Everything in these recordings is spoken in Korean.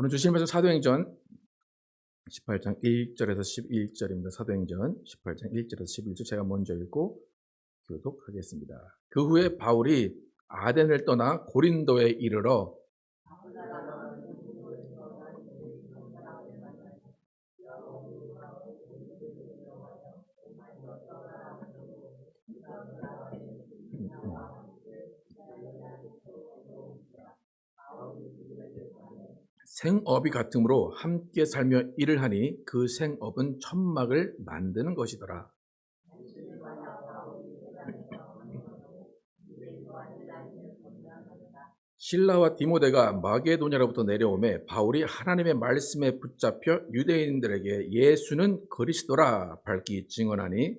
오늘 주신 말씀 사도행전 18장 1절에서 11절입니다. 사도행전 18장 1절에서 11절 제가 먼저 읽고 교독하겠습니다. 그 후에 바울이 아덴을 떠나 고린도에 이르러 생업이 같으므로 함께 살며 일을 하니 그 생업은 천막을 만드는 것이더라. 신라와 디모데가 마게도냐로부터 내려오매 바울이 하나님의 말씀에 붙잡혀 유대인들에게 예수는 그리스도라 밝히 증언하니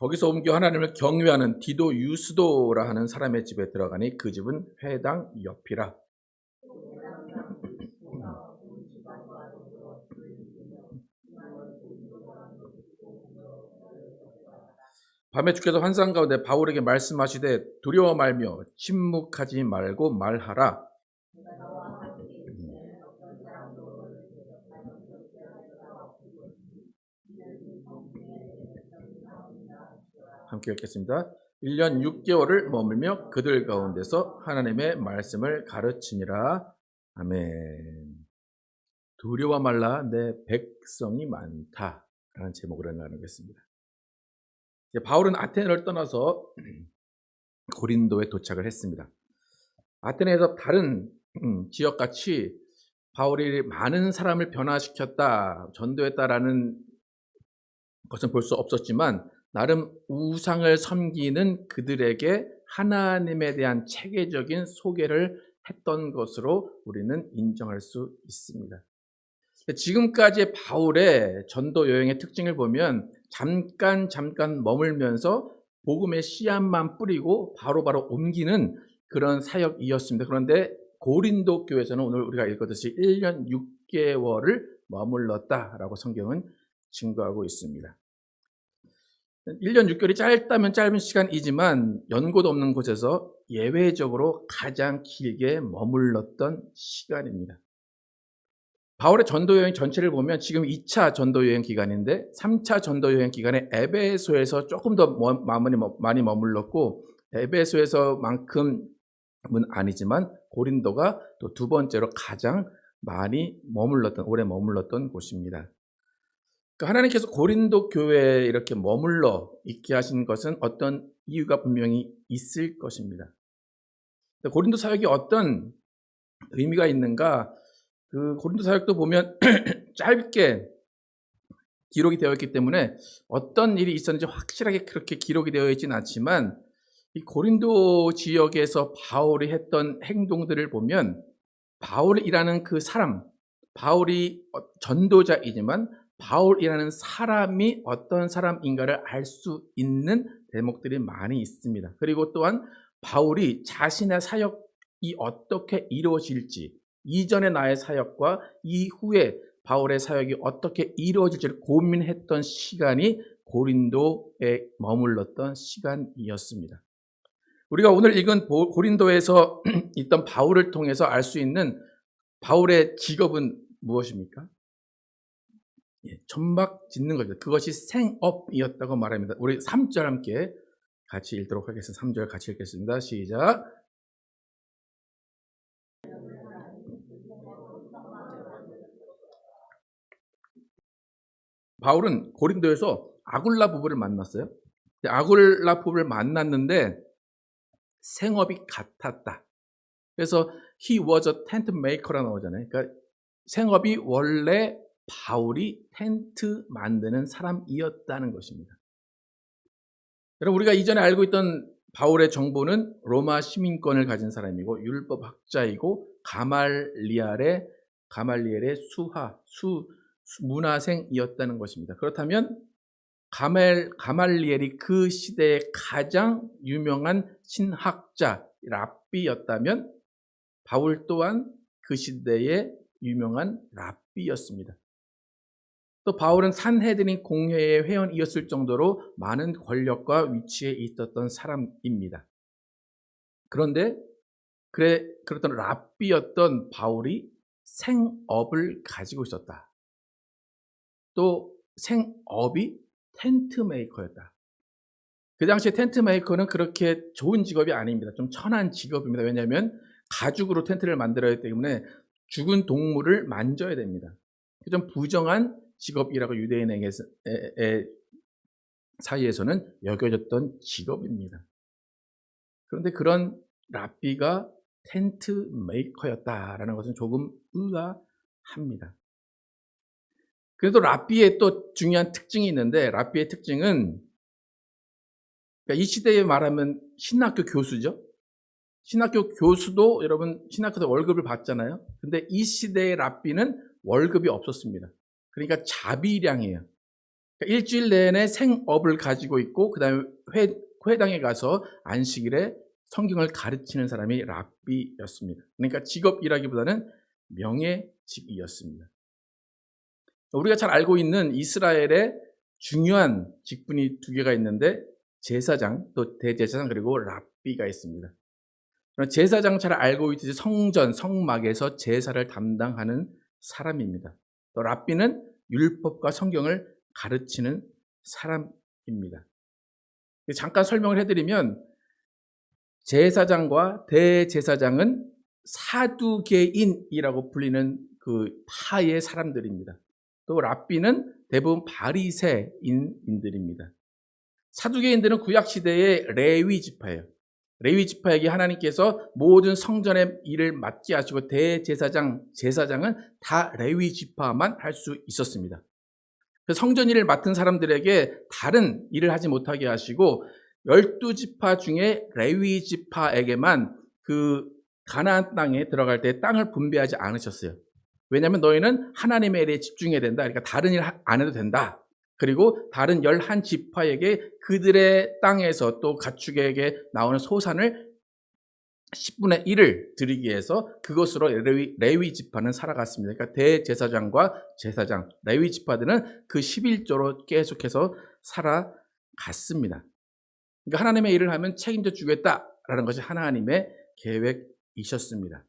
거기서 옮겨 하나님을 경외하는 디도 유스도라 하는 사람의 집에 들어가니 그 집은 회당 옆이라. 밤에 주께서 환상 가운데 바울에게 말씀하시되 두려워 말며 침묵하지 말고 말하라. 함께 읽겠습니다. 1년 6개월을 머물며 그들 가운데서 하나님의 말씀을 가르치니라. 아멘. 두려워 말라 내 백성이 많다. 라는 제목으로 나누겠습니다. 바울은 아테네를 떠나서 고린도에 도착을 했습니다. 아테네에서 다른 음, 지역같이 바울이 많은 사람을 변화시켰다, 전도했다라는 것은 볼 수 없었지만 나름 우상을 섬기는 그들에게 하나님에 대한 체계적인 소개를 했던 것으로 우리는 인정할 수 있습니다. 지금까지 바울의 전도 여행의 특징을 보면 잠깐 잠깐 머물면서 복음의 씨앗만 뿌리고 바로바로 바로 옮기는 그런 사역이었습니다. 그런데 고린도 교회에서는 오늘 우리가 읽었듯이 1년 6개월을 머물렀다라고 성경은 증거하고 있습니다. 1년 6개월이 짧다면 짧은 시간이지만 연고도 없는 곳에서 예외적으로 가장 길게 머물렀던 시간입니다. 바울의 전도 여행 전체를 보면 지금 2차 전도 여행 기간인데 3차 전도 여행 기간에 에베소에서 조금 더 많이 머물렀고 에베소에서만큼은 아니지만 고린도가 또 두 번째로 가장 많이 머물렀던 오래 머물렀던 곳입니다. 그러니까 하나님께서 고린도 교회에 이렇게 머물러 있게 하신 것은 어떤 이유가 분명히 있을 것입니다. 고린도 사역이 어떤 의미가 있는가? 그 고린도 사역도 보면 짧게 기록이 되어 있기 때문에 어떤 일이 있었는지 확실하게 그렇게 기록이 되어 있지는 않지만 이 고린도 지역에서 바울이 했던 행동들을 보면 바울이라는 그 사람, 바울이 전도자이지만 바울이라는 사람이 어떤 사람인가를 알 수 있는 대목들이 많이 있습니다. 그리고 또한 바울이 자신의 사역이 어떻게 이루어질지 이전의 나의 사역과 이후에 바울의 사역이 어떻게 이루어질지를 고민했던 시간이 고린도에 머물렀던 시간이었습니다. 우리가 오늘 읽은 고린도에서 있던 바울을 통해서 알 수 있는 바울의 직업은 무엇입니까? 예, 천막 짓는 거죠. 그것이 생업이었다고 말합니다. 우리 3절 함께 같이 읽도록 하겠습니다. 3절 같이 읽겠습니다. 시작. 바울은 고린도에서 아굴라 부부를 만났어요. 아굴라 부부를 만났는데 생업이 같았다. 그래서 he was a tent maker라 나오잖아요. 그러니까 생업이 원래 바울이 텐트 만드는 사람이었다는 것입니다. 여러분 우리가 이전에 알고 있던 바울의 정보는 로마 시민권을 가진 사람이고 율법 학자이고 가말리알의 가말리엘의 수하 수 문화생이었다는 것입니다. 그렇다면 가말, 가말리엘이 그 시대의 가장 유명한 신학자 랍비였다면 바울 또한 그 시대의 유명한 랍비였습니다. 또 바울은 산헤드린 공회의 회원이었을 정도로 많은 권력과 위치에 있었던 사람입니다. 그런데 그래 그랬던 랍비였던 바울이 생업을 가지고 있었다. 또 생업이 텐트 메이커였다. 그 당시에 텐트 메이커는 그렇게 좋은 직업이 아닙니다. 좀 천한 직업입니다. 왜냐하면 가죽으로 텐트를 만들어야 하기 때문에 죽은 동물을 만져야 됩니다. 좀 부정한 직업이라고 유대인에게 사이에서는 여겨졌던 직업입니다. 그런데 그런 랍비가 텐트 메이커였다라는 것은 조금 의아합니다. 그래도 랍비의 또 중요한 특징이 있는데 랍비의 특징은 그러니까 이 시대에 말하면 신학교 교수죠. 신학교 교수도 여러분 신학교에서 월급을 받잖아요. 근데 이 시대의 랍비는 월급이 없었습니다. 그러니까 자비량이에요. 그러니까 일주일 내내 생업을 가지고 있고 그다음에 회, 회당에 가서 안식일에 성경을 가르치는 사람이 랍비였습니다. 그러니까 직업이라기보다는 명예직이었습니다. 우리가 잘 알고 있는 이스라엘의 중요한 직분이 두 개가 있는데 제사장 또 대제사장 그리고 랍비가 있습니다. 제사장 잘 알고 있듯이 성전 성막에서 제사를 담당하는 사람입니다. 또 랍비는 율법과 성경을 가르치는 사람입니다. 잠깐 설명을 해드리면 제사장과 대제사장은 사두개인이라고 불리는 그 파의 사람들입니다. 또 랍비는 대부분 바리새인들입니다. 사두개인들은 구약 시대의 레위 지파예요. 레위 지파에게 하나님께서 모든 성전의 일을 맡게 하시고 대제사장, 제사장은 다 레위 지파만 할 수 있었습니다. 그 성전 일을 맡은 사람들에게 다른 일을 하지 못하게 하시고 열두 지파 중에 레위 지파에게만 그 가나안 땅에 들어갈 때 땅을 분배하지 않으셨어요. 왜냐하면 너희는 하나님의 일에 집중해야 된다. 그러니까 다른 일 안 해도 된다. 그리고 다른 열한 지파에게 그들의 땅에서 또 가축에게 나오는 소산을 10분의 1을 드리기 위해서 그것으로 레위, 레위 지파는 살아갔습니다. 그러니까 대제사장과 제사장, 레위 지파들은 그 11조로 계속해서 살아갔습니다. 그러니까 하나님의 일을 하면 책임져 주겠다라는 것이 하나님의 계획이셨습니다.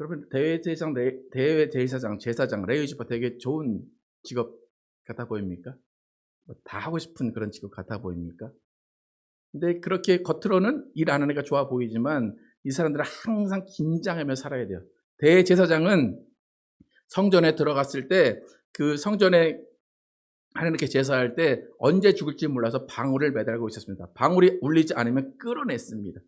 여러분 대제사장, 대제사장, 제사장, 레위지파 되게 좋은 직업 같아 보입니까? 뭐다 하고 싶은 그런 직업 같아 보입니까? 근데 그렇게 겉으로는 일안 애가 좋아 보이지만 이 사람들은 항상 긴장하며 살아야 돼요. 대제사장은 성전에 들어갔을 때 그 성전에 하나님께 제사할 때 언제 죽을지 몰라서 방울을 매달고 있었습니다. 방울이 울리지 않으면 끌어냈습니다.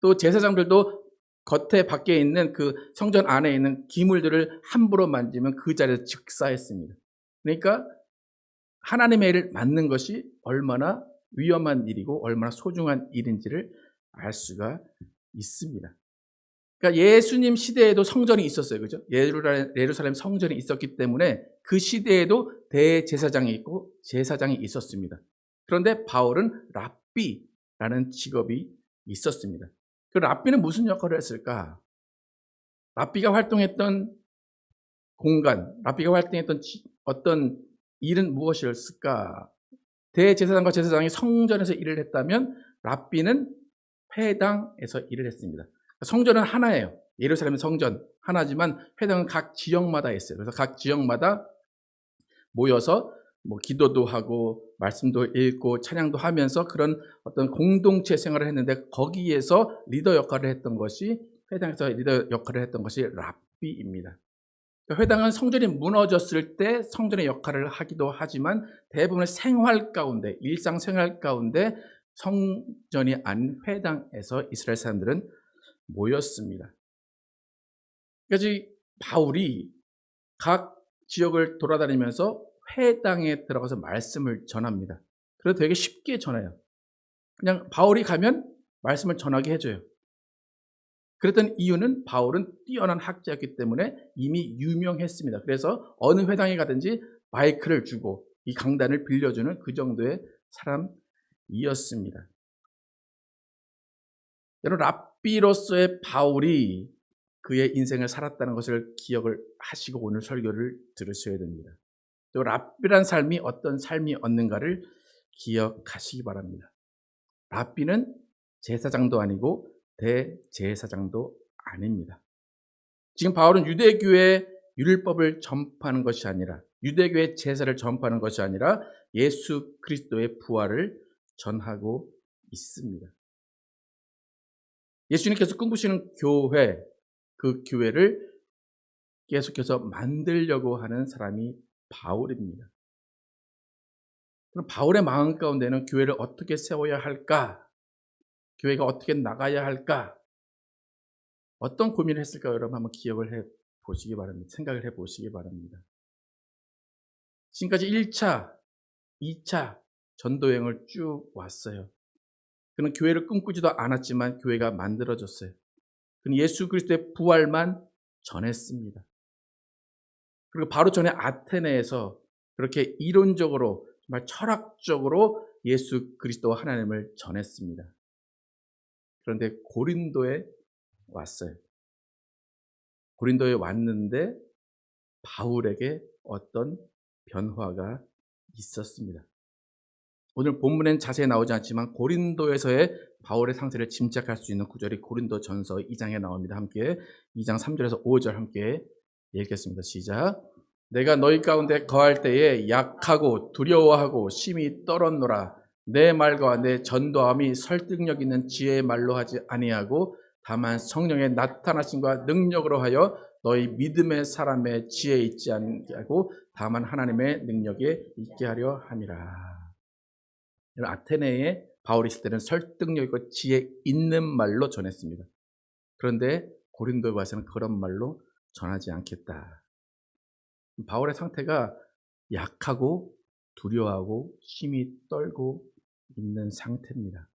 또 제사장들도 겉에 밖에 있는 그 성전 안에 있는 기물들을 함부로 만지면 그 자리에서 즉사했습니다. 그러니까 하나님의 일을 맡는 것이 얼마나 위험한 일이고 얼마나 소중한 일인지를 알 수가 있습니다. 그러니까 예수님 시대에도 성전이 있었어요. 그죠? 예루살렘 성전이 있었기 때문에 그 시대에도 대제사장이 있고 제사장이 있었습니다. 그런데 바울은 랍비라는 직업이 있었습니다. 그 랍비는 무슨 역할을 했을까? 랍비가 활동했던 공간, 랍비가 활동했던 어떤 일은 무엇이었을까? 대제사장과 제사장이 성전에서 일을 했다면 랍비는 회당에서 일을 했습니다. 성전은 하나예요. 예루살렘 성전 하나지만 회당은 각 지역마다 있어요. 그래서 각 지역마다 모여서 뭐 기도도 하고 말씀도 읽고 찬양도 하면서 그런 어떤 공동체 생활을 했는데 거기에서 리더 역할을 했던 것이 회당에서 리더 역할을 했던 것이 랍비입니다. 회당은 성전이 무너졌을 때 성전의 역할을 하기도 하지만 대부분의 생활 가운데 일상 생활 가운데 성전이 아닌 회당에서 이스라엘 사람들은 모였습니다. 그래서 바울이 각 지역을 돌아다니면서 회당에 들어가서 말씀을 전합니다. 그래서 되게 쉽게 전해요. 그냥 바울이 가면 말씀을 전하게 해줘요. 그랬던 이유는 바울은 뛰어난 학자였기 때문에 이미 유명했습니다. 그래서 어느 회당에 가든지 마이크를 주고 이 강단을 빌려주는 그 정도의 사람이었습니다. 여러분 랍비로서의 바울이 그의 인생을 살았다는 것을 기억을 하시고 오늘 설교를 들으셔야 됩니다. 또 랍비란 삶이 어떤 삶이었는가를 기억하시기 바랍니다. 랍비는 제사장도 아니고 대제사장도 아닙니다. 지금 바울은 유대교의 율법을 전파하는 것이 아니라 유대교의 제사를 전파하는 것이 아니라 예수 그리스도의 부활을 전하고 있습니다. 예수님께서 꿈꾸시는 교회, 그 교회를 계속해서 만들려고 하는 사람이 바울입니다. 그럼 바울의 마음 가운데는 교회를 어떻게 세워야 할까? 교회가 어떻게 나가야 할까? 어떤 고민을 했을까 여러분 한번 기억을 해 보시기 바랍니다. 생각을 해 보시기 바랍니다. 지금까지 1차, 2차 전도 여행을 쭉 왔어요. 그는 교회를 꿈꾸지도 않았지만 교회가 만들어졌어요. 그는 예수 그리스도의 부활만 전했습니다. 그리고 바로 전에 아테네에서 그렇게 이론적으로 정말 철학적으로 예수 그리스도 하나님을 전했습니다. 그런데 고린도에 왔어요. 고린도에 왔는데 바울에게 어떤 변화가 있었습니다. 오늘 본문엔 자세히 나오지 않지만 고린도에서의 바울의 상태를 짐작할 수 있는 구절이 고린도 전서 2장에 나옵니다. 함께 2장 3절에서 5절 함께 읽겠습니다. 시작. 내가 너희 가운데 거할 때에 약하고 두려워하고 심히 떨었노라. 내 말과 내 전도함이 설득력 있는 지혜의 말로 하지 아니하고 다만 성령의 나타나심과 능력으로 하여 너희 믿음의 사람의 지혜에 있지 않고 다만 하나님의 능력에 있게 하려 함이라. 아테네에 바울이 있을 때는 설득력 있고 지혜 있는 말로 전했습니다. 그런데 고린도에 와서는 그런 말로 전하지 않겠다. 바울의 상태가 약하고 두려워하고 심히 떨고 있는 상태입니다.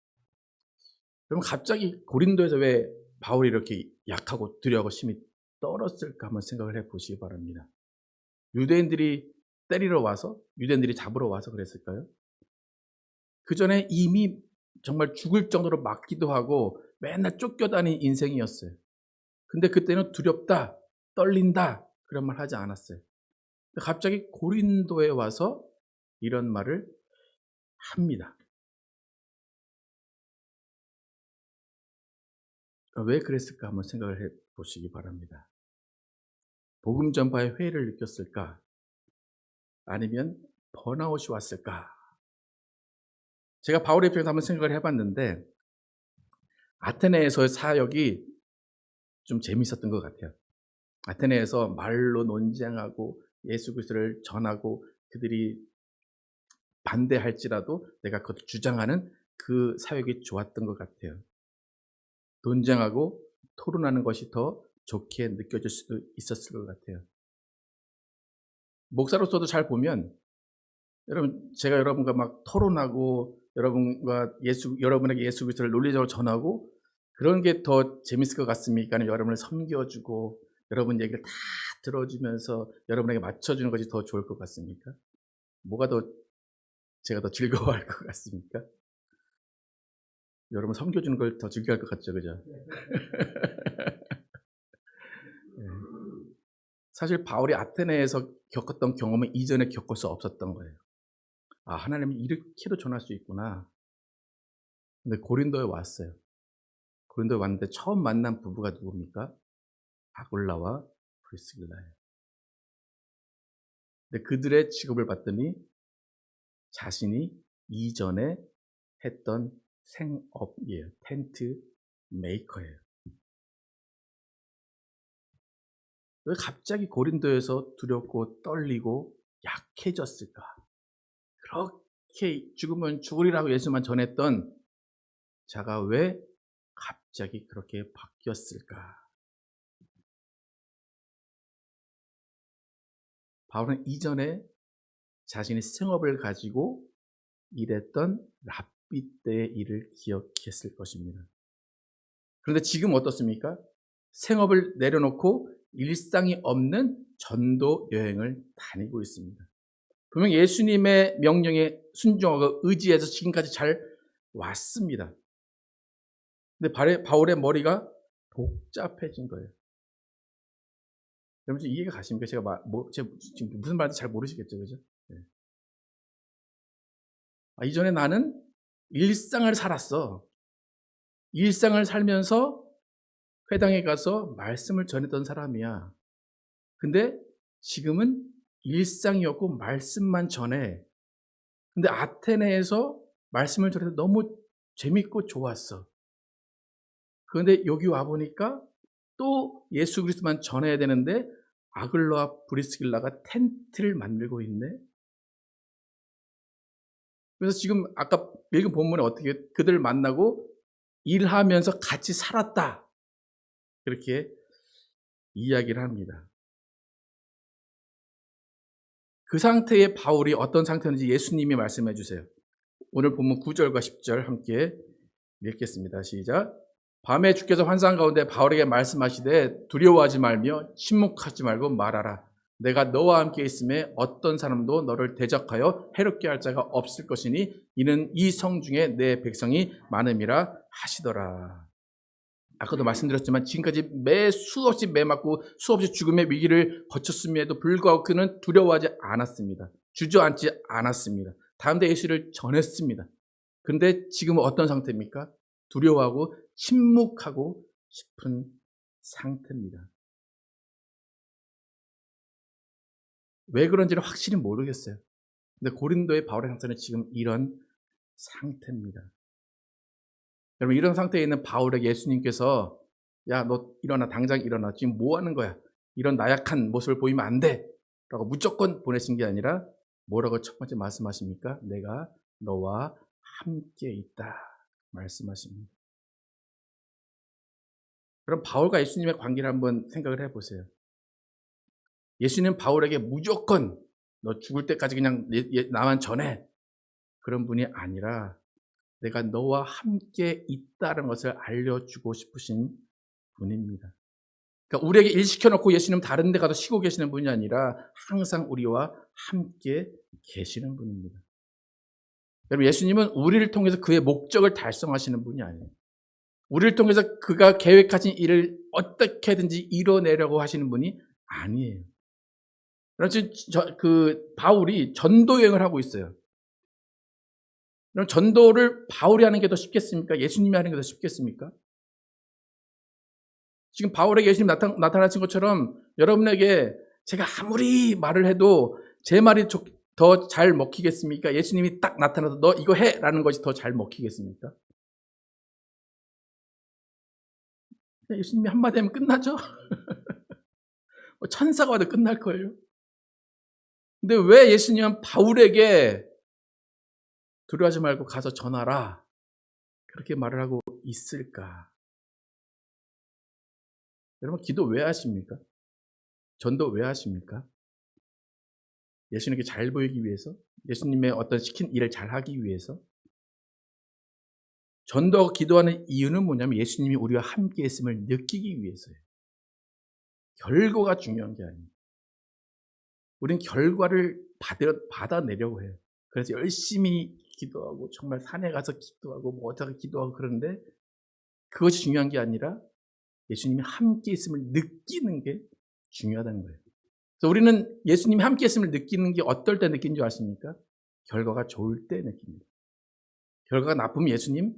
그럼 갑자기 고린도에서 왜 바울이 이렇게 약하고 두려워하고 심히 떨었을까 한번 생각을 해 보시기 바랍니다. 유대인들이 때리러 와서 유대인들이 잡으러 와서 그랬을까요? 그 전에 이미 정말 죽을 정도로 맞기도 하고 맨날 쫓겨다닌 인생이었어요. 근데 그때는 두렵다, 떨린다 그런 말 하지 않았어요. 갑자기 고린도에 와서 이런 말을 합니다. 왜 그랬을까 한번 생각을 해 보시기 바랍니다. 복음 전파의 회의를 느꼈을까? 아니면 번아웃이 왔을까? 제가 바울의 입장에서 한번 생각을 해봤는데 아테네에서의 사역이 좀 재밌었던 것 같아요. 아테네에서 말로 논쟁하고 예수 그리스도를 전하고 그들이 반대할지라도 내가 그것을 주장하는 그 사역이 좋았던 것 같아요. 논쟁하고 토론하는 것이 더 좋게 느껴질 수도 있었을 것 같아요. 목사로서도 잘 보면 여러분 제가 여러분과 막 토론하고 여러분과 예수 여러분에게 예수 그리스도를 논리적으로 전하고 그런 게 더 재밌을 것 같습니까? 여러분을 섬겨주고 여러분 얘기를 다 들어주면서 여러분에게 맞춰주는 것이 더 좋을 것 같습니까? 뭐가 더 제가 더 즐거워할 것 같습니까? 여러분 섬겨주는 걸 더 즐겨 할 것 같죠, 그죠? 네. 사실 바울이 아테네에서 겪었던 경험은 이전에 겪을 수 없었던 거예요. 아, 하나님이 이렇게도 전할 수 있구나. 근데 고린도에 왔어요. 고린도에 왔는데 처음 만난 부부가 누굽니까? 아골라와 프리스길라예요. 근데 그들의 직업을 봤더니 자신이 이전에 했던 생업이에요. 텐트 메이커예요. 왜 갑자기 고린도에서 두렵고 떨리고 약해졌을까? 그렇게 죽으면 죽으리라고 예수만 전했던 자가 왜 갑자기 그렇게 바뀌었을까? 바울은 이전에 자신의 생업을 가지고 일했던 랍 비 때의 일을 기억했을 것입니다. 그런데 지금 어떻습니까? 생업을 내려놓고 일상이 없는 전도 여행을 다니고 있습니다. 분명 예수님의 명령에 순종하고 의지해서 지금까지 잘 왔습니다. 근데 바울의 머리가 복잡해진 거예요. 여러분 이해가 가십니까? 제가 마, 뭐, 제가 지금 무슨 말인지 잘 모르시겠죠, 그죠? 네. 아, 이전에 나는 일상을 살았어. 일상을 살면서 회당에 가서 말씀을 전했던 사람이야. 근데 지금은 일상이었고 말씀만 전해. 근데 아테네에서 말씀을 전해서 너무 재밌고 좋았어. 그런데 여기 와 보니까 또 예수 그리스도만 전해야 되는데 아글러와 브리스길라가 텐트를 만들고 있네. 그래서 지금 아까 읽은 본문에 어떻게 그들을 만나고 일하면서 같이 살았다. 그렇게 이야기를 합니다. 그 상태의 바울이 어떤 상태인지 예수님이 말씀해 주세요. 오늘 본문 9절과 10절 함께 읽겠습니다. 시작. 밤에 주께서 환상 가운데 바울에게 말씀하시되 두려워하지 말며 침묵하지 말고 말하라. 내가 너와 함께 있음에 어떤 사람도 너를 대적하여 해롭게 할 자가 없을 것이니 이는 이 성 중에 내 백성이 많음이라 하시더라. 아까도 말씀드렸지만 지금까지 매 수없이 매 맞고 수없이 죽음의 위기를 거쳤음에도 불구하고 그는 두려워하지 않았습니다. 주저앉지 않았습니다. 다음대 예수를 전했습니다. 그런데 지금은 어떤 상태입니까? 두려워하고 침묵하고 싶은 상태입니다. 왜 그런지는 확실히 모르겠어요. 근데 고린도의 바울의 상태는 지금 이런 상태입니다. 여러분 이런 상태에 있는 바울에게 예수님께서 야 너 일어나 당장 일어나 지금 뭐 하는 거야? 이런 나약한 모습을 보이면 안 돼. 라고 무조건 보내신 게 아니라 뭐라고 첫 번째 말씀하십니까? 내가 너와 함께 있다 말씀하십니다. 그럼 바울과 예수님의 관계를 한번 생각을 해보세요. 예수님 바울에게 무조건 너 죽을 때까지 그냥 나만 전해 그런 분이 아니라 내가 너와 함께 있다는 것을 알려주고 싶으신 분입니다. 그러니까 우리에게 일 시켜놓고 예수님 다른 데 가서 쉬고 계시는 분이 아니라 항상 우리와 함께 계시는 분입니다. 여러분, 예수님은 우리를 통해서 그의 목적을 달성하시는 분이 아니에요. 우리를 통해서 그가 계획하신 일을 어떻게든지 이뤄내려고 하시는 분이 아니에요. 그래서 그 바울이 전도 여행을 하고 있어요. 그럼 전도를 바울이 하는 게 더 쉽겠습니까? 예수님이 하는 게 더 쉽겠습니까? 지금 바울에게 예수님 나타, 나타나신 것처럼 여러분에게 제가 아무리 말을 해도 제 말이 더 잘 먹히겠습니까? 예수님이 딱 나타나서 너 이거 해! 라는 것이 더 잘 먹히겠습니까? 예수님이 한마디 하면 끝나죠? 뭐 천사가 와도 끝날걸요? 근데 왜 예수님은 바울에게 두려워하지 말고 가서 전하라. 그렇게 말을 하고 있을까? 여러분, 기도 왜 하십니까? 전도 왜 하십니까? 예수님께 잘 보이기 위해서? 예수님의 어떤 시킨 일을 잘 하기 위해서? 전도 기도하는 이유는 뭐냐면 예수님이 우리와 함께 있음을 느끼기 위해서예요. 결과가 중요한 게 아닙니다. 우리는 결과를 받아, 받아내려고 해요. 그래서 열심히 기도하고 정말 산에 가서 기도하고 뭐 어디다가 기도하고 그러는데 그것이 중요한 게 아니라 예수님이 함께 있음을 느끼는 게 중요하다는 거예요. 그래서 우리는 예수님이 함께 있음을 느끼는 게 어떨 때 느낀 줄 아십니까? 결과가 좋을 때 느낍니다. 결과가 나쁘면 예수님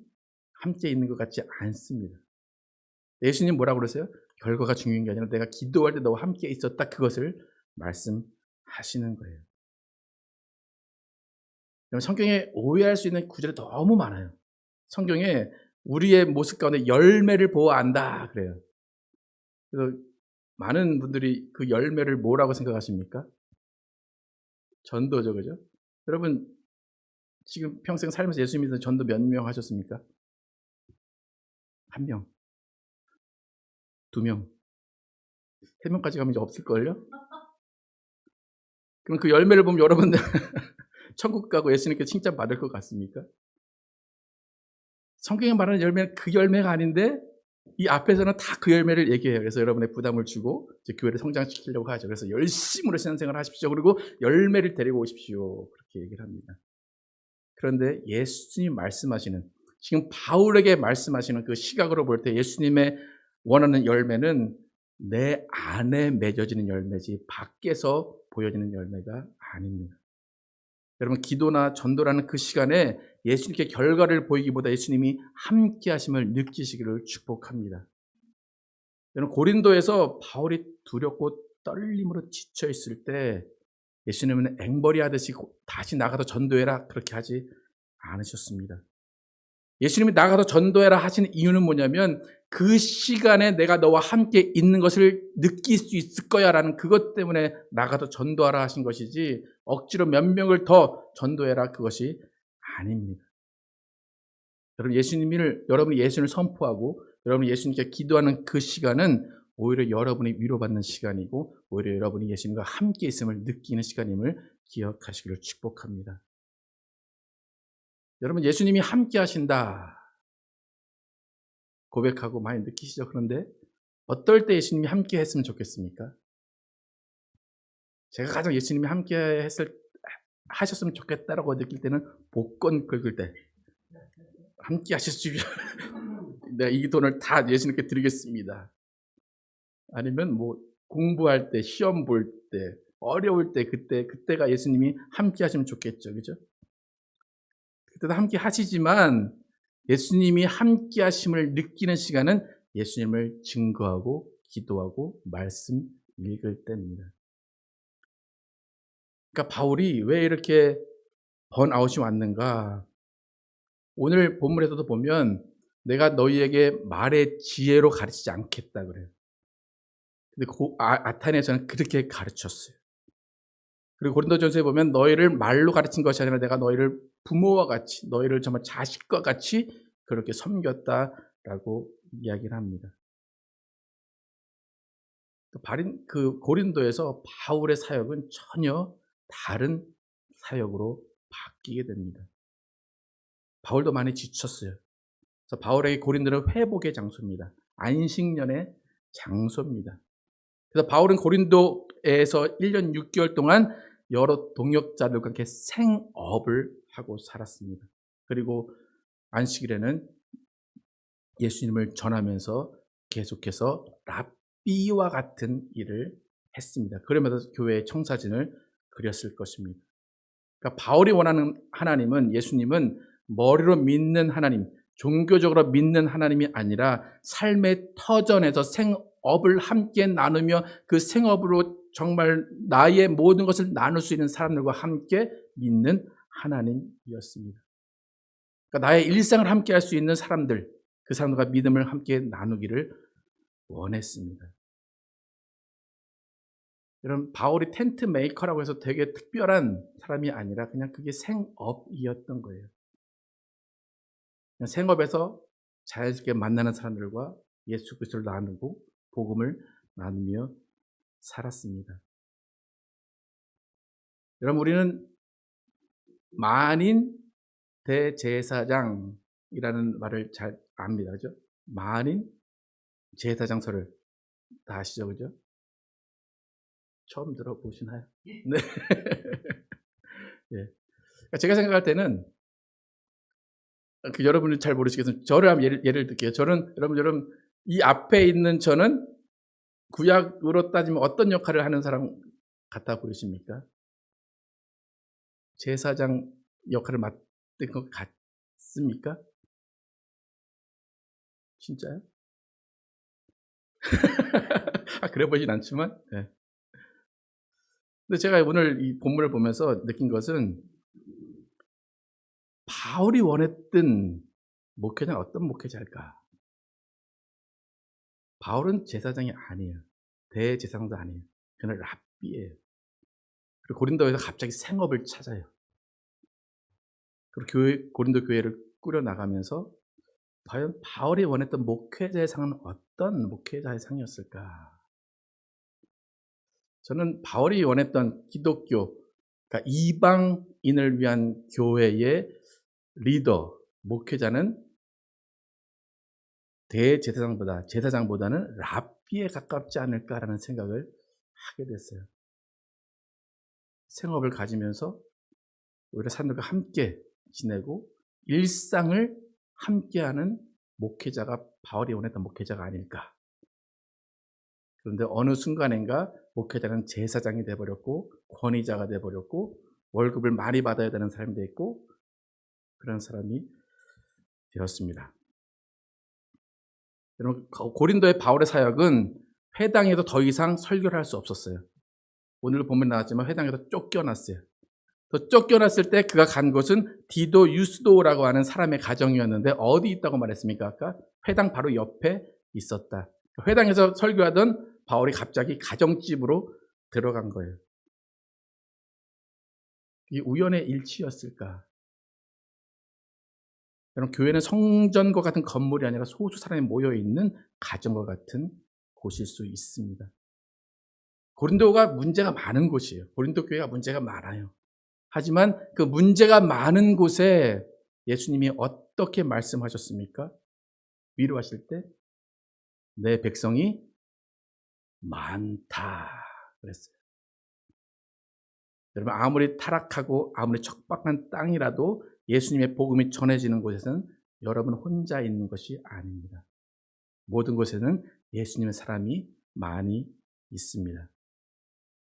함께 있는 것 같지 않습니다. 예수님 뭐라고 그러세요? 결과가 중요한 게 아니라 내가 기도할 때 너와 함께 있었다 그것을 말씀 하시는 거예요. 성경에 오해할 수 있는 구절이 너무 많아요. 성경에 우리의 모습 가운데 열매를 보아안다 그래요. 그래서 많은 분들이 그 열매를 뭐라고 생각하십니까? 전도죠, 그죠? 여러분 지금 평생 살면서 예수 믿는 전도 몇 명 하셨습니까? 한 명, 두 명, 세 명까지 가면 이제 없을걸요? 그럼 그 열매를 보면 여러분들 천국 가고 예수님께 칭찬받을 것 같습니까? 성경에 말하는 열매는 그 열매가 아닌데 이 앞에서는 다 그 열매를 얘기해요. 그래서 여러분의 부담을 주고 교회를 성장시키려고 하죠. 그래서 열심으로 신앙생활을 하십시오. 그리고 열매를 데리고 오십시오. 그렇게 얘기를 합니다. 그런데 예수님 말씀하시는 지금 바울에게 말씀하시는 그 시각으로 볼 때 예수님의 원하는 열매는 내 안에 맺어지는 열매지 밖에서 보여지는 열매가 아닙니다. 여러분 기도나 전도라는 그 시간에 예수님께 결과를 보이기보다 예수님이 함께 하심을 느끼시기를 축복합니다. 여러분 고린도에서 바울이 두렵고 떨림으로 지쳐 있을 때 예수님은 앵벌이 하듯이 다시 나가서 전도해라 그렇게 하지 않으셨습니다. 예수님이 나가서 전도해라 하시는 이유는 뭐냐면 그 시간에 내가 너와 함께 있는 것을 느낄 수 있을 거야 라는 그것 때문에 나가서 전도하라 하신 것이지 억지로 몇 명을 더 전도해라 그것이 아닙니다. 여러분 예수님을 여러분이 예수님을 선포하고 여러분이 예수님께 기도하는 그 시간은 오히려 여러분이 위로받는 시간이고 오히려 여러분이 예수님과 함께 있음을 느끼는 시간임을 기억하시기를 축복합니다. 여러분 예수님이 함께 하신다 고백하고 많이 느끼시죠? 그런데 어떨 때 예수님이 함께 했으면 좋겠습니까? 제가 가장 예수님이 함께 했을 하셨으면 좋겠다라고 느낄 때는 복권 긁을 때 함께 하셨으면 내가 이 돈을 다 예수님께 드리겠습니다. 아니면 뭐 공부할 때, 시험 볼 때, 어려울 때 그때 그때가 예수님이 함께 하시면 좋겠죠. 그죠? 그때도 함께 하시지만 예수님이 함께 하심을 느끼는 시간은 예수님을 증거하고 기도하고 말씀 읽을 때입니다. 그러니까 바울이 왜 이렇게 번아웃이 왔는가? 오늘 본문에서도 보면 내가 너희에게 말의 지혜로 가르치지 않겠다 그래요. 근데 고, 아, 아타네에서는 그렇게 가르쳤어요. 그리고 고린도전서에 보면 너희를 말로 가르친 것이 아니라 내가 너희를 부모와 같이 너희를 정말 자식과 같이 그렇게 섬겼다라고 이야기를 합니다. 또 바린 그 고린도에서 바울의 사역은 전혀 다른 사역으로 바뀌게 됩니다. 바울도 많이 지쳤어요. 그래서 바울에게 고린도는 회복의 장소입니다. 안식년의 장소입니다. 그래서 바울은 고린도에서 1년 6개월 동안 여러 동역자들과 함께 생업을 하고 살았습니다. 그리고 안식일에는 예수님을 전하면서 계속해서 랍비와 같은 일을 했습니다. 그러면서 교회의 청사진을 그렸을 것입니다. 그러니까 바울이 원하는 하나님은 예수님은 머리로 믿는 하나님, 종교적으로 믿는 하나님이 아니라 삶의 터전에서 생업을 함께 나누며 그 생업으로 정말 나의 모든 것을 나눌 수 있는 사람들과 함께 믿는 하나님이었습니다. 그러니까 나의 일상을 함께 할 수 있는 사람들, 그 사람들과 믿음을 함께 나누기를 원했습니다. 여러분, 바울이 텐트 메이커라고 해서 되게 특별한 사람이 아니라 그냥 그게 생업이었던 거예요. 생업에서 자연스럽게 만나는 사람들과 예수 그리스도를 나누고 복음을 나누며 살았습니다. 여러분 우리는 만인 대제사장이라는 말을 잘 압니다. 그죠? 만인 제사장서를 다 아시죠? 그죠? 처음 들어보시나요? 네. 네. 제가 생각할 때는 그 여러분이 잘 모르시겠지만 저를 한번 예를, 예를 들게요. 저는 여러분 여러분 이 앞에 있는 저는 구약으로 따지면 어떤 역할을 하는 사람 같아 보이십니까? 제사장 역할을 맡은 것 같습니까? 진짜요? 아, 그래 보이진 않지만. 네. 근데 제가 오늘 이 본문을 보면서 느낀 것은 바울이 원했던 목회자는 어떤 목회자일까? 바울은 제사장이 아니에요. 대제사장도 아니에요. 그는 랍비예요. 그리고 고린도에서 갑자기 생업을 찾아요. 그리고 교회, 고린도 교회를 꾸려 나가면서 과연 바울이 원했던 목회자의 상은 어떤 목회자의 상이었을까? 저는 바울이 원했던 기독교, 그러니까 이방인을 위한 교회의 리더, 목회자는 대제사장보다 제사장보다는 랍비에 가깝지 않을까라는 생각을 하게 됐어요. 생업을 가지면서 오히려 사람들과 함께 지내고 일상을 함께하는 목회자가 바울이 원했던 목회자가 아닐까 그런데 어느 순간인가 목회자는 제사장이 돼버렸고 권위자가 돼버렸고 월급을 많이 받아야 되는 사람이 됐고 그런 사람이 되었습니다. 여러분 고린도의 바울의 사역은 회당에서 더 이상 설교를 할 수 없었어요. 오늘 보면 나왔지만 회당에서 쫓겨났어요. 또 쫓겨났을 때 그가 간 곳은 디도 유스도라고 하는 사람의 가정이었는데 어디 있다고 말했습니까? 아까 회당 바로 옆에 있었다. 회당에서 설교하던 바울이 갑자기 가정집으로 들어간 거예요. 이 우연의 일치였을까? 여러분, 교회는 성전과 같은 건물이 아니라 소수 사람이 모여 있는 가정과 같은 곳일 수 있습니다. 고린도가 문제가 많은 곳이에요. 고린도 교회가 문제가 많아요. 하지만 그 문제가 많은 곳에 예수님이 어떻게 말씀하셨습니까? 위로하실 때, 내 백성이 많다. 그랬어요. 여러분, 아무리 타락하고 아무리 척박한 땅이라도 예수님의 복음이 전해지는 곳에서는 여러분 혼자 있는 것이 아닙니다. 모든 곳에는 예수님의 사람이 많이 있습니다.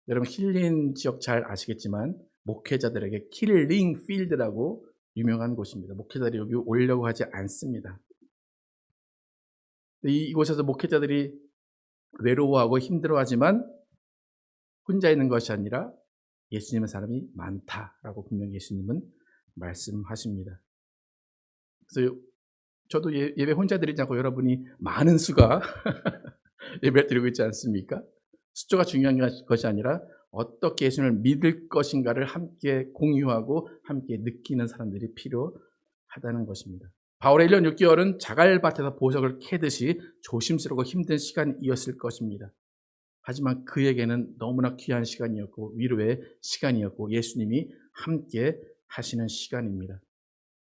여러분, 힐링 지역 잘 아시겠지만, 목회자들에게 킬링 필드라고 유명한 곳입니다. 목회자들이 여기 오려고 하지 않습니다. 이곳에서 목회자들이 외로워하고 힘들어하지만 혼자 있는 것이 아니라 예수님의 사람이 많다라고 분명히 예수님은 말씀하십니다. 그래서 저도 예, 예배 혼자 드리자고 여러분이 많은 수가 예배 드리고 있지 않습니까? 숫자가 중요한 것이 아니라 어떻게 예수님을 믿을 것인가를 함께 공유하고 함께 느끼는 사람들이 필요하다는 것입니다. 바울의 1년 6개월은 자갈밭에서 보석을 캐듯이 조심스럽고 힘든 시간이었을 것입니다. 하지만 그에게는 너무나 귀한 시간이었고 위로의 시간이었고 예수님이 함께 하시는 시간입니다.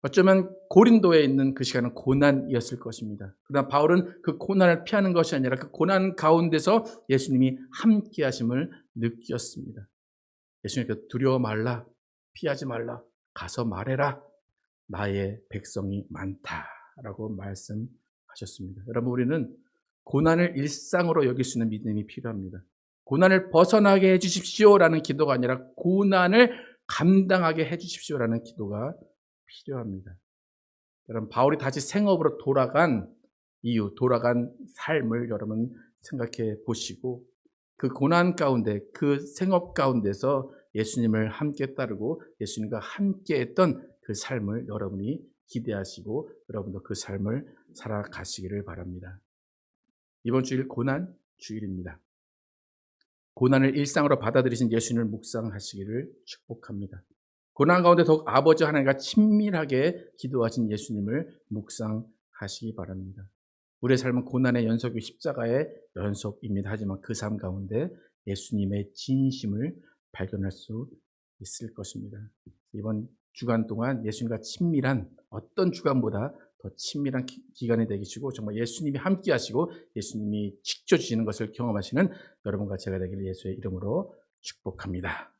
어쩌면 고린도에 있는 그 시간은 고난이었을 것입니다. 그러나 바울은 그 고난을 피하는 것이 아니라 그 고난 가운데서 예수님이 함께 하심을 느꼈습니다. 예수님께서 두려워 말라, 피하지 말라, 가서 말해라. 나의 백성이 많다라고 말씀하셨습니다. 여러분 우리는 고난을 일상으로 여길 수 있는 믿음이 필요합니다. 고난을 벗어나게 해 주십시오라는 기도가 아니라 고난을 감당하게 해 주십시오라는 기도가 필요합니다. 여러분 바울이 다시 생업으로 돌아간 이유, 돌아간 삶을 여러분 생각해 보시고 그 고난 가운데 그 생업 가운데서 예수님을 함께 따르고 예수님과 함께 했던 그 삶을 여러분이 기대하시고 여러분도 그 삶을 살아가시기를 바랍니다. 이번 주일 고난 주일입니다. 고난을 일상으로 받아들이신 예수님을 묵상하시기를 축복합니다. 고난 가운데 더욱 아버지 하나님과 친밀하게 기도하신 예수님을 묵상하시기 바랍니다. 우리의 삶은 고난의 연속이 십자가의 연속입니다. 하지만 그 삶 가운데 예수님의 진심을 발견할 수 있을 것입니다. 이번 주간 동안 예수님과 친밀한 어떤 주간보다 더 친밀한 기간이 되시고 정말 예수님이 함께 하시고 예수님이 지켜주시는 것을 경험하시는 여러분과 제가 되기를 예수의 이름으로 축복합니다.